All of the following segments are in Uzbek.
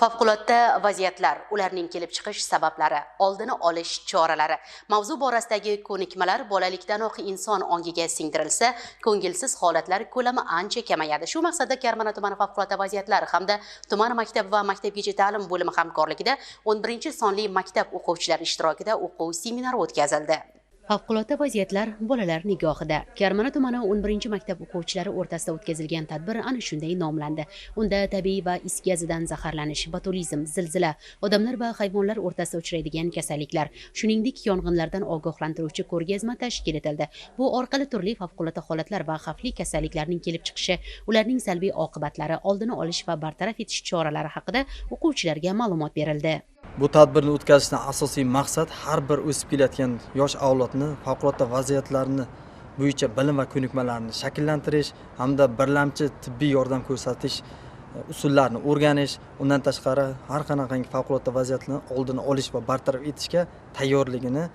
favqulodda vaziyatlar ularning kelib chiqish sabablari oldini olish choralari. Mavzu borasidagi ko'nikmalar bolalikdanoq inson ongiga singdirilsa ko'ngilsiz holatlar ko'lami ancha kamayadi. Shu maqsadda karmana tumani favqulodda vaziyatlar hamda tuman maktab va maktabgacha ta'lim bo'limi hamkorligida 11 sonli maktab o'quvchilari ishtirokida o'quv seminari o'tkazildi. Favqulodda vaziyatlar bolalar nigohida. Karmana tumani 11 maktab o'quvchilari o'rtasida o'tkazilgan tadbir ana shunday nomlandi. Unda tabiiy va is gazidan zaharlanish botulizm zilzila odamlar va hayvonlar o'rtasida uchraydigan kasalliklar shuningdek yong'inlardan ogohlantiruvchi ko'rgazma tashkil etildi. Bu orqali turli favqulodda holatlar va xavfli kasalliklarning kelib chiqishi ularning salbiy oqibatlari oldini olish va bartaraf etish choralari haqida o'quvchilarga ma'lumot berildi. Bu tadbirni o'tkazishdan asosiy maqsad har bir o'sib kelayotgan yosh avlodni favqulodda vaziyatlarni bo'yicha bilim va ko'nikmalarini shakllantirish hamda birlamchi tibbiy yordam ko'rsatish e, usullarini o'rganish undan tashqari har qanaqangi favqulodda vaziyatlarni oldini olish va bartaraf etishga tayyorligini e,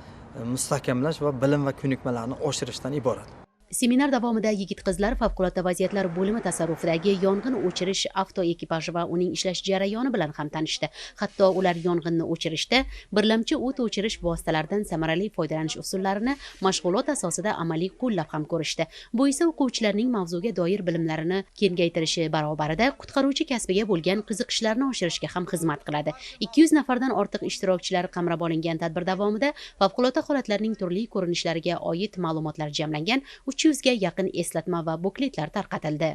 mustahkamlash va bilim va ko'nikmalarni oshirishdan iborat. Seminar davomida yigit qizlar favqulodda vaziyatlar bo'limi tasarrufidagi yong'in o'chirish avto ekipaji va uning ishlash jarayoni bilan ham tanishdi. Hatto ular yong'inni o'chirishda birlamchi o't o'chirish vositalaridan samarali foydalanish usullarini mashg'ulot asosida amaliy qo'llab ham ko'rishdi. Bu esa o'quvchilarning mavzuga doir bilimlarini kengaytirishi barobarida qutqaruvchi kasbiga bo'lgan qiziqishlarini oshirishga ham xizmat qiladi. Ikki yuz nafardan ortiq ishtirokchilar qamrab olingan tadbir davomida favqulodda holatlarning turli ko'rinishlariga oid ma'lumotlar jamlangan uch yuzga yaqin eslatma va bukletlar tarqatildi.